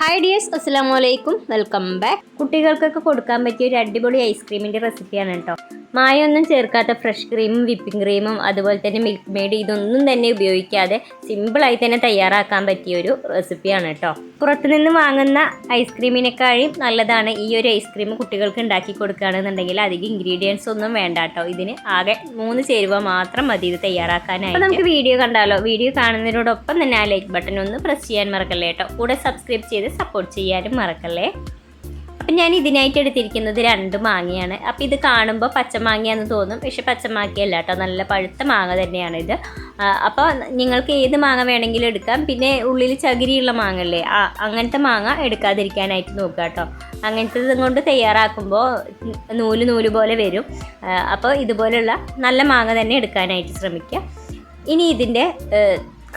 Hi dears അസ്സാം വലൈക്കും welcome back കുട്ടികൾക്കൊക്കെ കൊടുക്കാൻ പറ്റിയ ഒരു അടിപൊളി ഐസ്ക്രീമിന്റെ റെസിപ്പിയാണ് കേട്ടോ മായൊന്നും ചേർക്കാത്ത ഫ്രഷ് ക്രീമും വിപ്പിംഗ് ക്രീമും അതുപോലെ തന്നെ മിൽക്ക് മെയ്ഡ് ഇതൊന്നും തന്നെ ഉപയോഗിക്കാതെ സിമ്പിളായി തന്നെ തയ്യാറാക്കാൻ പറ്റിയ ഒരു റെസിപ്പിയാണ് കേട്ടോ പുറത്തുനിന്ന് വാങ്ങുന്ന ഐസ്ക്രീമിനെക്കാളും നല്ലതാണ് ഈ ഒരു ഐസ്ക്രീം കുട്ടികൾക്ക് ഉണ്ടാക്കി കൊടുക്കുകയാണെന്നുണ്ടെങ്കിൽ അധികം ഇൻഗ്രീഡിയൻസ് ഒന്നും വേണ്ട കേട്ടോ. ഇതിന് ആകെ മൂന്ന് ചേരുവ മാത്രം മതി ഇത് തയ്യാറാക്കാനായിട്ട്. അപ്പോൾ നമുക്ക് വീഡിയോ കണ്ടാലോ? വീഡിയോ കാണുന്നതിനോടൊപ്പം തന്നെ ആ ലൈക്ക് ബട്ടൺ ഒന്ന് പ്രസ് ചെയ്യാൻ മറക്കല്ലേ കേട്ടോ? കൂടെ സബ്സ്ക്രൈബ് ചെയ്ത് സപ്പോർട്ട് ചെയ്യാനും മറക്കല്ലേ? അപ്പം ഞാൻ ഇതിനായിട്ട് എടുത്തിരിക്കുന്നത് രണ്ട് മാങ്ങയാണ്. അപ്പം ഇത് കാണുമ്പോൾ പച്ചമാങ്ങയാന്ന് തോന്നും. പക്ഷെ പച്ചമാങ്ങയല്ല കേട്ടോ. നല്ല പഴുത്ത മാങ്ങ തന്നെയാണ് ഇത്. അപ്പോൾ നിങ്ങൾക്ക് ഏത് മാങ്ങ വേണമെങ്കിലും എടുക്കാം. പിന്നെ ഉള്ളിൽ ചകിരിയുള്ള മാങ്ങ അല്ലേ അങ്ങനത്തെ മാങ്ങ എടുക്കാതിരിക്കാനായിട്ട് നോക്കുക കേട്ടോ. അങ്ങനത്തെ കൊണ്ട് തയ്യാറാക്കുമ്പോൾ നൂൽ നൂൽ പോലെ വരും. അപ്പോൾ ഇതുപോലുള്ള നല്ല മാങ്ങ തന്നെ എടുക്കാനായിട്ട് ശ്രമിക്കുക. ഇനി ഇതിന്റെ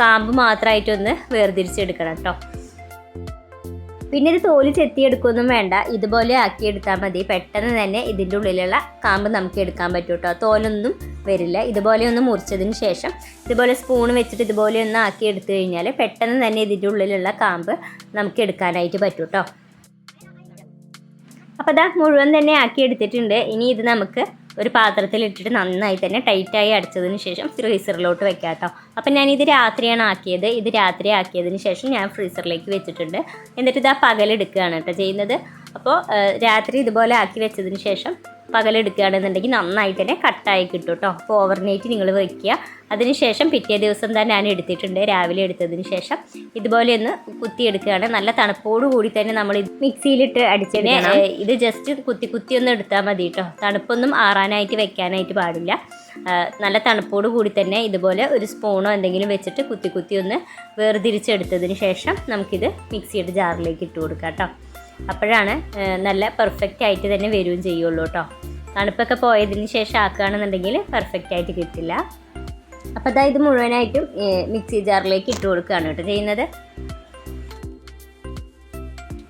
കാമ്പ് മാത്രമായിട്ടൊന്ന് വേർതിരിച്ചെടുക്കണം കേട്ടോ. പിന്നെ ഇത് തോൽ ചെത്തിയെടുക്കുകയൊന്നും വേണ്ട. ഇതുപോലെ ആക്കിയെടുത്താൽ മതി. പെട്ടെന്ന് തന്നെ ഇതിന്റെ ഉള്ളിലുള്ള കാമ്പ് നമുക്ക് എടുക്കാൻ പറ്റും കേട്ടോ തോലൊന്നും വരില്ല. ഇതുപോലെ ഒന്ന് മുറിച്ചതിന് ശേഷം ഇതുപോലെ സ്പൂൺ വെച്ചിട്ട് ഇതുപോലെ ഒന്ന് ആക്കി എടുത്തു കഴിഞ്ഞാൽ പെട്ടെന്ന് തന്നെ ഇതിന്റെ ഉള്ളിലുള്ള കാമ്പ് നമുക്ക് എടുക്കാനായിട്ട് പറ്റും കേട്ടോ അപ്പോൾ അതാ മുഴുവൻ തന്നെ ആക്കി എടുത്തിട്ടുണ്ട് ഇനി ഇത് നമുക്ക് ഒരു പാത്രത്തിൽ ഇട്ടിട്ട് നന്നായി തന്നെ ടൈറ്റായി അടച്ചതിന് ശേഷം ഫ്രീസറിലോട്ട് വെക്കാം കേട്ടോ. അപ്പം ഞാനിത് രാത്രിയാണ് ആക്കിയത്. ഇത് രാത്രി ആക്കിയതിന് ശേഷം ഞാൻ ഫ്രീസറിലേക്ക് വെച്ചിട്ടുണ്ട്. എന്നിട്ട് ആ പകലെടുക്കുകയാണ് കേട്ടോ ചെയ്യുന്നത്. അപ്പോൾ രാത്രി ഇതുപോലെ ആക്കി വെച്ചതിന് ശേഷം പകലെടുക്കുകയാണെന്നുണ്ടെങ്കിൽ നന്നായിട്ട് തന്നെ കട്ടായി കിട്ടും കേട്ടോ. അപ്പോൾ ഓവർനൈറ്റ് നിങ്ങൾ വയ്ക്കുക അതിനുശേഷം പിറ്റേ ദിവസം തന്നെ ഞാൻ എടുത്തിട്ടുണ്ട്. രാവിലെ എടുത്തതിന് ശേഷം ഇതുപോലെ ഒന്ന് കുത്തിയെടുക്കുകയാണ്. നല്ല തണുപ്പോട് കൂടി തന്നെ നമ്മൾ മിക്സിയിലിട്ട് അടിച്ചതിനെ ഇത് ജസ്റ്റ് കുത്തി കുത്തി ഒന്ന് എടുത്താൽ മതി കേട്ടോ. തണുപ്പൊന്നും ആറാനായിട്ട് വെക്കാനായിട്ട് പാടില്ല. നല്ല തണുപ്പോട് കൂടി തന്നെ ഇതുപോലെ ഒരു സ്പൂണോ എന്തെങ്കിലും വെച്ചിട്ട് കുത്തി കുത്തി ഒന്ന് വേർതിരിച്ചെടുത്തതിന് ശേഷം നമുക്കിത് മിക്സിയുടെ ജാറിലേക്ക് ഇട്ട് കൊടുക്കാം കേട്ടോ. അപ്പോഴാണ് നല്ല പെർഫെക്റ്റ് ആയിട്ട് തന്നെ വരികയും ചെയ്യുള്ളൂ കേട്ടോ തണുപ്പൊക്കെ പോയതിന് ശേഷം ആക്കുകയാണെന്നുണ്ടെങ്കിൽ പെർഫെക്റ്റ് ആയിട്ട് കിട്ടില്ല. അപ്പോൾ അതായത് മുഴുവനായിട്ടും മിക്സി ജാറിലേക്ക് ഇട്ട് കൊടുക്കുകയാണ് കേട്ടോ ചെയ്യുന്നത്.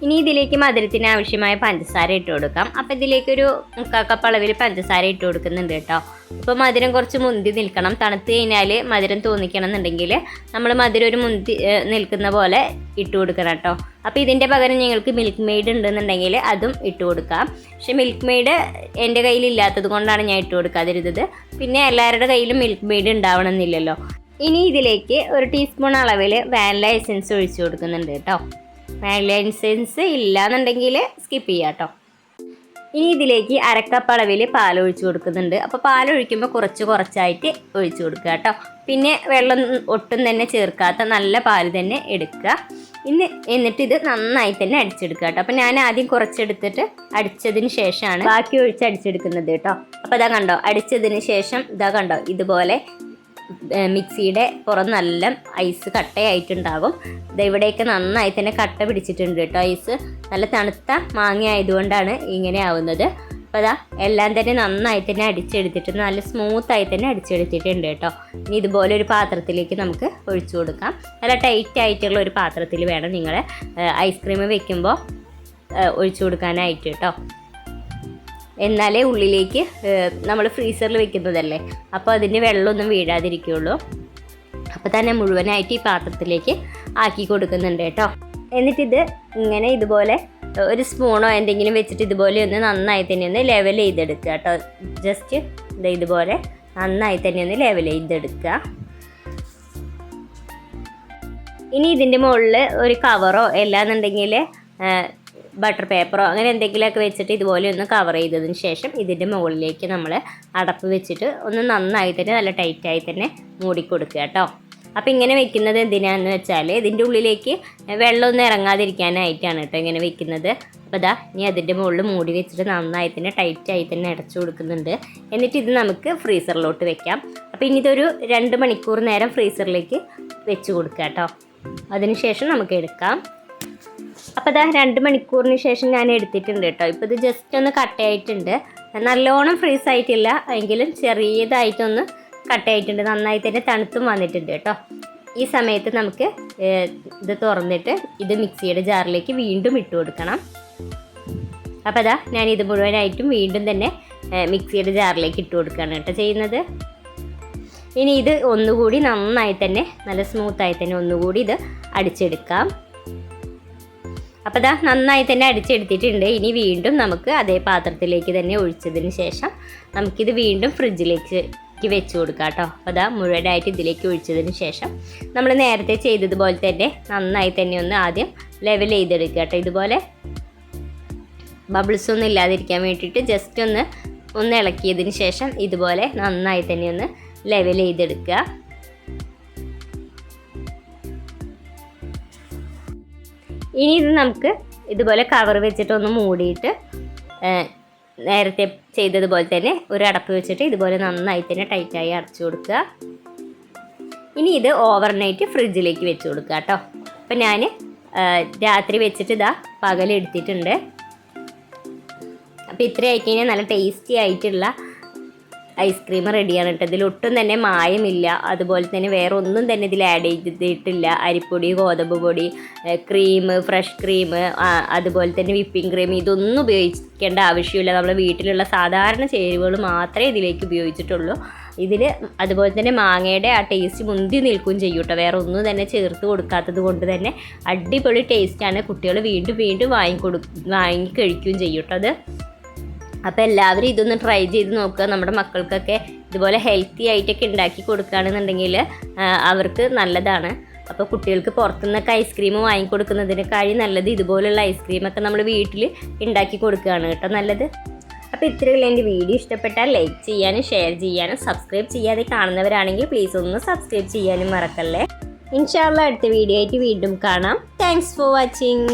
ഇനി ഇതിലേക്ക് മധുരത്തിന് ആവശ്യമായ പഞ്ചസാര ഇട്ട് കൊടുക്കാം. അപ്പോൾ ഇതിലേക്കൊരു മുക്കാൽ കപ്പ് പഞ്ചസാര ഇട്ട് കൊടുക്കുന്നുണ്ട് കേട്ടോ. അപ്പോൾ മധുരം കുറച്ച് മുന്തി നിൽക്കണം. തണുത്ത് കഴിഞ്ഞാൽ മധുരം തോന്നിക്കണം എന്നുണ്ടെങ്കിൽ നമ്മൾ മധുരം ഒരു മുന്തി നിൽക്കുന്ന പോലെ ഇട്ട് കൊടുക്കണം കേട്ടോ. അപ്പോൾ ഇതിന്റെ പകരം ഞങ്ങൾക്ക് മിൽക്ക് മെയ്ഡ് ഉണ്ടെന്നുണ്ടെങ്കിൽ അതും ഇട്ട് കൊടുക്കാം. പക്ഷേ മിൽക്ക് മെയ്ഡ് എന്റെ കയ്യിൽ ഇല്ലാത്തത് കൊണ്ടാണ് ഞാൻ ഇട്ട് കൊടുക്കാതിരുന്നത്. പിന്നെ എല്ലാവരുടെ കയ്യിലും മിൽക്ക് മെയ്ഡ് ഉണ്ടാവണമെന്നില്ലല്ലോ. ഇനി ഇതിലേക്ക് ഒരു ടീസ്പൂൺ അളവിൽ വാനില എസെൻസ് ഒഴിച്ചു കൊടുക്കുന്നുണ്ട് കേട്ടോ. ലൈസൻസ് ഇല്ലാന്നുണ്ടെങ്കിൽ സ്കിപ്പ് ചെയ്യാം കേട്ടോ ഇനി ഇതിലേക്ക് അരക്കപ്പ് അളവിൽ പാൽ ഒഴിച്ചു കൊടുക്കുന്നുണ്ട്. അപ്പോൾ പാൽ ഒഴിക്കുമ്പോൾ കുറച്ച് കുറച്ചായിട്ട് ഒഴിച്ചു കൊടുക്കുക കേട്ടോ പിന്നെ വെള്ളം ഒട്ടും തന്നെ ചേർക്കാത്ത നല്ല പാൽ തന്നെ എടുക്കുക. ഇന്ന് എന്നിട്ട് ഇത് നന്നായി തന്നെ അടിച്ചെടുക്കുക കേട്ടോ അപ്പോൾ ഞാൻ ആദ്യം കുറച്ചെടുത്തിട്ട് അടിച്ചതിന് ശേഷമാണ് ബാക്കി ഒഴിച്ച് അടിച്ചെടുക്കുന്നത് കേട്ടോ അപ്പോൾ ഇതാ കണ്ടോ അടിച്ചതിന് ശേഷം ഇതാ കണ്ടോ ഇതുപോലെ മിക്സിയുടെ പുറം നല്ല ഐസ് കട്ടയായിട്ടുണ്ടാകും. ഇവിടെയൊക്കെ നന്നായി തന്നെ കട്ട പിടിച്ചിട്ടുണ്ട് കേട്ടോ ഐസ്. നല്ല തണുത്ത മാങ്ങ ആയതുകൊണ്ടാണ് ഇങ്ങനെ ആവുന്നത്. അപ്പോൾ അതാ എല്ലാം തന്നെ നന്നായി തന്നെ അടിച്ചെടുത്തിട്ട് നല്ല സ്മൂത്തായി തന്നെ അടിച്ചെടുത്തിട്ടുണ്ട് കേട്ടോ. ഇനി ഇതുപോലെ ഒരു പാത്രത്തിലേക്ക് നമുക്ക് ഒഴിച്ചു കൊടുക്കാം. നല്ല ടൈറ്റ് ആയിട്ടുള്ള ഒരു പാത്രത്തിൽ വേണം നിങ്ങൾ ഐസ്ക്രീം വെക്കുമ്പോൾ ഒഴിച്ചു കൊടുക്കാനായിട്ട് കേട്ടോ. എന്നാലേ ഉള്ളിലേക്ക് നമ്മൾ ഫ്രീസറിൽ വെക്കുന്നതല്ലേ? അപ്പോൾ അതിന്റെ വെള്ളമൊന്നും വീഴാതിരിക്കുകയുള്ളൂ അപ്പോൾ തന്നെ മുഴുവനായിട്ട് ഈ പാത്രത്തിലേക്ക് ആക്കി കൊടുക്കുന്നുണ്ട് കേട്ടോ. എന്നിട്ടിത് ഇങ്ങനെ ഇതുപോലെ ഒരു സ്പൂണോ എന്തെങ്കിലും വെച്ചിട്ട് ഇതുപോലെ ഒന്ന് നന്നായി തന്നെ ഒന്ന് ലെവൽ ചെയ്തെടുക്കുക കേട്ടോ. ജസ്റ്റ് ഇതുപോലെ നന്നായി തന്നെ ഒന്ന് ലെവൽ ചെയ്തെടുക്കുക. ഇനി ഇതിന്റെ മുകളിൽ ഒരു കവറോ അല്ലാന്നുണ്ടെങ്കിൽ ബട്ടർ പേപ്പറോ അങ്ങനെ എന്തെങ്കിലുമൊക്കെ വെച്ചിട്ട് ഇതുപോലെ ഒന്ന് കവർ ചെയ്തതിന് ശേഷം ഇതിന്റെ മുകളിലേക്ക് നമ്മൾ അടപ്പ് വെച്ചിട്ട് ഒന്ന് നന്നായി തന്നെ നല്ല ടൈറ്റായി തന്നെ മൂടിക്കൊടുക്കുക കേട്ടോ. അപ്പോൾ ഇങ്ങനെ വെക്കുന്നത് എന്തിനാന്ന് വെച്ചാൽ ഇതിന്റെ ഉള്ളിലേക്ക് വെള്ളമൊന്നും ഇറങ്ങാതിരിക്കാനായിട്ടാണ് കേട്ടോ ഇങ്ങനെ വെക്കുന്നത്. അപ്പോൾ ഇതാ ഇനി അതിന്റെ മുകളിൽ മൂടി വെച്ചിട്ട് നന്നായി തന്നെ ടൈറ്റായി തന്നെ അടച്ചു കൊടുക്കുന്നുണ്ട്. എന്നിട്ട് ഇത് നമുക്ക് ഫ്രീസറിലോട്ട് വെക്കാം. അപ്പോൾ ഇനി ഇതൊരു രണ്ട് മണിക്കൂർ നേരം ഫ്രീസറിലേക്ക് വെച്ച് കൊടുക്കുക കേട്ടോ. അതിനുശേഷം നമുക്ക് എടുക്കാം. അപ്പോൾ അതാ രണ്ട് മണിക്കൂറിന് ശേഷം ഞാൻ എടുത്തിട്ടുണ്ട് കേട്ടോ. ഇപ്പോൾ ഇത് ജസ്റ്റ് ഒന്ന് കട്ടയായിട്ടുണ്ട് നല്ലോണം ഫ്രീസ് ആയിട്ടില്ല. എങ്കിലും ചെറിയതായിട്ടൊന്ന് കട്ടയായിട്ടുണ്ട് നന്നായി തന്നെ തണുത്തും വന്നിട്ടുണ്ട് കേട്ടോ. ഈ സമയത്ത് നമുക്ക് ഇത് തുറന്നിട്ട് ഇത് മിക്സിയുടെ ജാറിലേക്ക് വീണ്ടും ഇട്ട് കൊടുക്കണം. അപ്പോൾ അതാ ഞാൻ ഇത് മുഴുവനായിട്ടും വീണ്ടും തന്നെ മിക്സിയുടെ ജാറിലേക്ക് ഇട്ട് കൊടുക്കുകയാണ് കേട്ടോ ചെയ്യുന്നത്. ഇനി ഇത് ഒന്നുകൂടി നന്നായി തന്നെ നല്ല സ്മൂത്തായി തന്നെ ഒന്നുകൂടി ഇത് അടിച്ചെടുക്കാം. അപ്പോൾ ദാ നന്നായി തന്നെ അടിച്ചെടുത്തിട്ടുണ്ട്. ഇനി വീണ്ടും നമുക്ക് അതേ പാത്രത്തിലേക്ക് തന്നെ ഒഴിച്ചതിന് ശേഷം നമുക്കിത് വീണ്ടും ഫ്രിഡ്ജിലേക്ക് വെച്ച് കൊടുക്കാം കേട്ടോ. അപ്പോൾ അതാ മുഴുവനായിട്ട് ഇതിലേക്ക് ഒഴിച്ചതിന് ശേഷം നമ്മൾ നേരത്തെ ചെയ്തതുപോലെ തന്നെ നന്നായി തന്നെ ഒന്ന് ആദ്യം ലെവൽ ചെയ്തെടുക്കുക കേട്ടോ. ഇതുപോലെ ബബിൾസ് ഒന്നും ഇല്ലാതിരിക്കാൻ വേണ്ടിയിട്ട് ജസ്റ്റ് ഒന്ന് ഒന്ന് ഇളക്കിയതിന് ശേഷം ഇതുപോലെ നന്നായി തന്നെ ഒന്ന് ലെവൽ ചെയ്തെടുക്കുക. ഇനി ഇത് നമുക്ക് ഇതുപോലെ കവർ വെച്ചിട്ട് ഒന്ന് മൂടിയിട്ട് നേരത്തെ ചെയ്തതുപോലെ തന്നെ ഒരു അടപ്പ് വെച്ചിട്ട് ഇതുപോലെ നന്നായി തന്നെ ടൈറ്റായി അടച്ചു കൊടുക്കുക. ഇനി ഇത് ഓവർനൈറ്റ് ഫ്രിഡ്ജിലേക്ക് വെച്ച് കൊടുക്കുക കേട്ടോ. അപ്പം ഞാൻ രാത്രി വെച്ചിട്ട് ഇതാ പകലെടുത്തിട്ടുണ്ട്. അപ്പോൾ ഇത്രയായി കഴിഞ്ഞാൽ നല്ല ടേസ്റ്റി ആയിട്ടുള്ള ഐസ്ക്രീം റെഡിയാണ് കേട്ടോ. ഇതിലൊട്ടും തന്നെ മായമില്ല. അതുപോലെ തന്നെ വേറെ ഒന്നും തന്നെ ഇതിൽ ആഡ് ചെയ്തിട്ടില്ല. അരിപ്പൊടി ഗോതമ്പ് പൊടി ക്രീം ഫ്രഷ് ക്രീം അതുപോലെ തന്നെ വിപ്പിംഗ് ക്രീം ഇതൊന്നും ഉപയോഗിക്കേണ്ട ആവശ്യമില്ല. നമ്മുടെ വീട്ടിലുള്ള സാധാരണ ചേരുവകൾ മാത്രമേ ഇതിലേക്ക് ഉപയോഗിച്ചിട്ടുള്ളൂ. ഇതിൽ അതുപോലെ തന്നെ മാങ്ങയുടെ ആ ടേസ്റ്റ് മുന്തി നിൽക്കുകയും ചെയ്യും കേട്ടോ. വേറെ ഒന്നും തന്നെ ചേർത്ത് കൊടുക്കാത്തത് കൊണ്ട് തന്നെ അടിപൊളി ടേസ്റ്റാണ് കുട്ടികൾ വീണ്ടും വീണ്ടും വാങ്ങിക്കൊടു വാങ്ങി കഴിക്കുകയും ചെയ്യും കേട്ടോ അത്. അപ്പോൾ എല്ലാവരും ഇതൊന്ന് ട്രൈ ചെയ്ത് നോക്കുക. നമ്മുടെ മക്കൾക്കൊക്കെ ഇതുപോലെ ഹെൽത്തി ആയിട്ടൊക്കെ ഉണ്ടാക്കി കൊടുക്കുകയാണെന്നുണ്ടെങ്കിൽ അവർക്ക് നല്ലതാണ്. അപ്പോൾ കുട്ടികൾക്ക് പുറത്തുനിന്നൊക്കെ ഐസ്ക്രീം വാങ്ങിക്കൊടുക്കുന്നതിനേക്കാളും നല്ലത് ഇതുപോലുള്ള ഐസ്ക്രീമൊക്കെ നമ്മൾ വീട്ടിൽ ഉണ്ടാക്കി കൊടുക്കുകയാണ് കേട്ടോ നല്ലത്. അപ്പോൾ ഇത്രയുള്ള എന്റെ വീഡിയോ. ഇഷ്ടപ്പെട്ടാൽ ലൈക്ക് ചെയ്യാനും ഷെയർ ചെയ്യാനും സബ്സ്ക്രൈബ് ചെയ്യാതെ കാണുന്നവരാണെങ്കിൽ പ്ലീസ് ഒന്ന് സബ്സ്ക്രൈബ് ചെയ്യാനും മറക്കല്ലേ. ഇൻഷാല്ല അടുത്ത വീഡിയോ ആയിട്ട് വീണ്ടും കാണാം. Thanks for watching